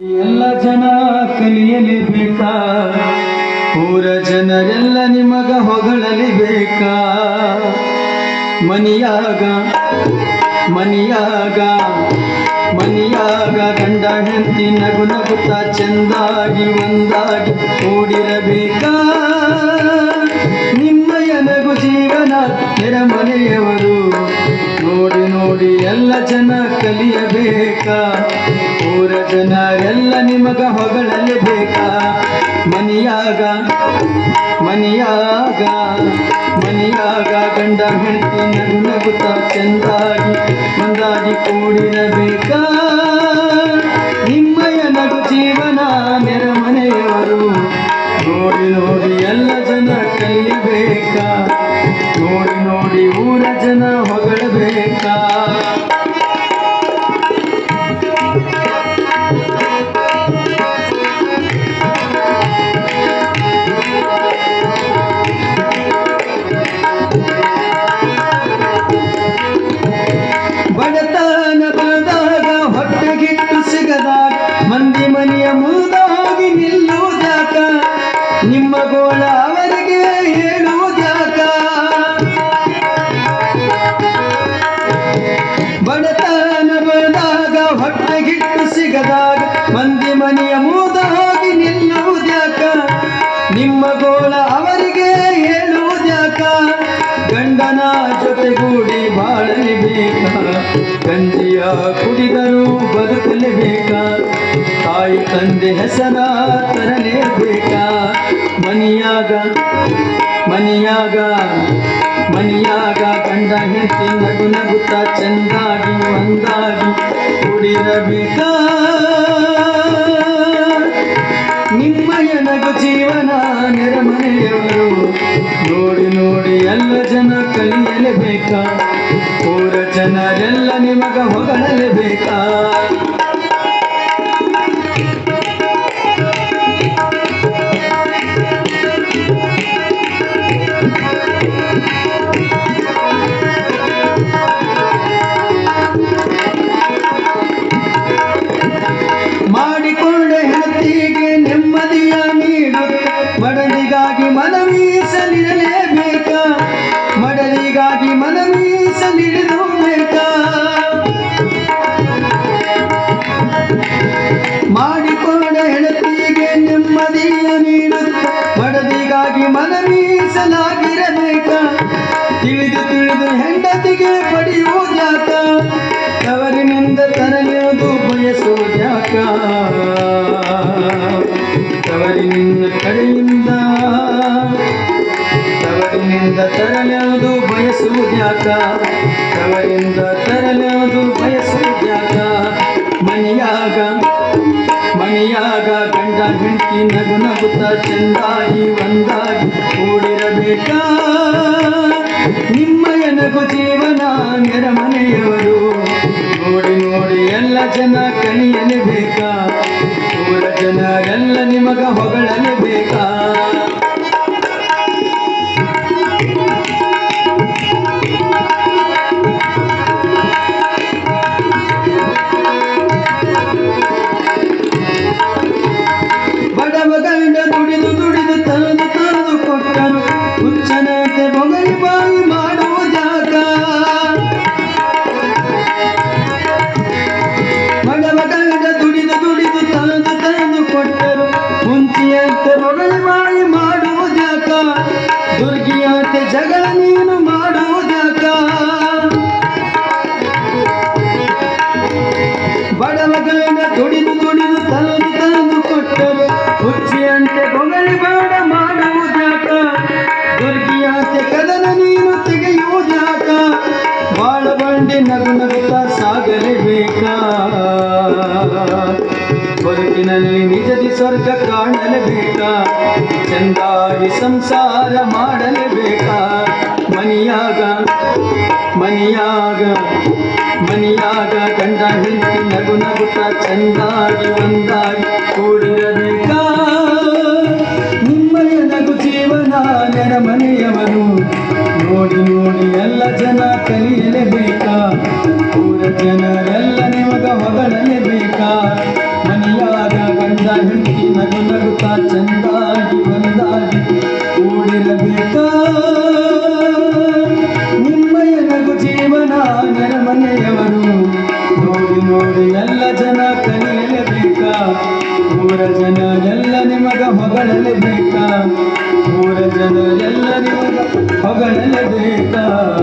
ಎಲ್ಲ ಜನ ಕಲಿಯಲಿ ಬೇಕಾ? ಊರ ಜನರೆಲ್ಲ ನಿಮಗ ಹೊಗಳಲೇಬೇಕಾ ಮನಿಯಾಗ ಮನಿಯಾಗ ಮನಿಯಾಗ ಗಂಡ ಹೆಂಡತಿ ನಗು ನಗುತ್ತಾ ಚೆಂದಾಗಿ ಒಂದಾಗಿ ಕೂಡಿರಬೇಕಾ? ನಿಮಗ ಹೊಗಳಲೇಬೇಕಾ ಮನಿಯಾಗ ಮನಿಯಾಗ ಮನಿಯಾಗ ಗಂಡ ಹೆಂಡತಿ ನಗು ಚಂದಾಗಿ ಚೆಂದಾಗಿ ಒಂದಾಗಿ ಕೂಡಿರಬೇಕ? ನಿಮ್ಮಯ ನಗು ಜೀವನ ನೆರಮನೆಯವರು, ನೋಡಿ ನೋಡಿ ಎಲ್ಲ ಜನ ಕಲಿಯಬೇಕಾ? ನೋಡಿ ನೋಡಿ ಊರ ಜನ ಹೊಗಳಬೇಕಾ? ನಿಮ್ಮ ಗೋಳ ಅವರಿಗೆ ಹೇಳುವುದ್ಯಾಕ? ಗಂಡನ ಜೊತೆಗೂಡಿ ಬೇಕ ಗಂಜಿಯ ಕುಡಿದರೂ ಬದುಕಲೇಬೇಕಾ? ತಾಯಿ ತಂದೆ ಹೆಸರ ತರಲೇಬೇಕಾ? ಮನಿಯಾಗ ಮನಿಯಾಗ ಮನಿಯಾಗ ಗಂಡ ಹೆಂಡತಿ ನಗು ನಗುತ್ತಾ ಚೆಂದಾಗಿ ಒಂದಾಗಿ ಕುಡಿರಬೇಕಾ? ನಿಮ್ಮಯ ನಗು ಜೀವನ ನೆರಮನೆಯವರು. ನೋಡಿ ನೋಡಿ ಎಲ್ಲ ಜನ ಕಲಿಯಲೇಬೇಕಾ? ಊರ ಜನರೆಲ್ಲ ನಿಮಗ ಹೊಗಳಲೇಬೇಕಾ? ಬಯಸುವುದ್ಯಾಕ ತವರಿನಿಂದ ಕಡೆಯಿಂದ, ತವರಿನಿಂದ ಯಾಕ ಬಯಸುವುದ್ಯಾಕ ತವರಿಂದ ತರಲಿರುವುದು ಬಯಸುವುದ್ಯಾಕ ಮನೆಯಾಗ ಮನೆಯಾಗ ಗಂಡ ಹೆಂಡತಿ ನಗು ನಗುತ್ತ ಚೆಂದಾಗಿ ಒಂದಾಗಿ ಕೂಡಿರಬೇಕಾ? ಬಡವ ಗಂಡ ದುಡಿದು ದುಡಿದು ತಂದು ತಂದು ಕೊಟ್ಟರು. ಹುಚ್ಚಿಯಂತೆ ಬೊಗಳಿ ಬಾಡ ಜಾತ ದುರ್ಗಿಯಂತೆ ಕದನ ನೀನು ತೆಗೆಯುವುದ್ಯಾಕ ಬಾಳ ಬಂಡಿ ನಗು ನಗುತ್ತಾ ಸಾಗಲೇಬೇಕಾ ಬದುಕಿನಲ್ಲಿ ನಿಜದಿ ಸ್ವರ್ಗ ಕಾಣಲೇಬೇಕಾ ಚಂದಾಗಿ ಸಂಸಾರ ಮಾಡಲೇಬೇಕಾ ಮನಿಯಾಗ ಮನಿಯಾಗ ಮನಿಯಾಗ ಗಂಡ ಹೆಂಡತಿ ನಗು ಚಂದಾಡಿ ಒಂದಾಡಿ ಕೂಡಿರಬೇಕ ನಿಮ್ಮಯ ನಗು ಜೀವನ ನೆರಮನೆಯವನು. ನೋಡಿ ನೋಡಿ, ಎಲ್ಲ ಜನ ಕಲಿಯಲೇಬೇಕಾ? ಊರ ಜನರೆಲ್ಲ ನಿಮಗ ಹೊಗಳಲೇಬೇಕಾ? ಮನೆಯಾದ ಗಂಡ ಹೆಂಡತಿ ನಗು ನಗುತ್ತಾ ಚಂದಾಗಿ ಕಲಿಯಲೇಬೇಕಾ ಊರ ಜನ ಎಲ್ಲ ನಿಮಗ ಹೊಗಳಲೇಬೇಕಾ ಊರ ಜನ ಎಲ್ಲ ನಿಮಗ ಹೊಗಳಲೇಬೇಕಾ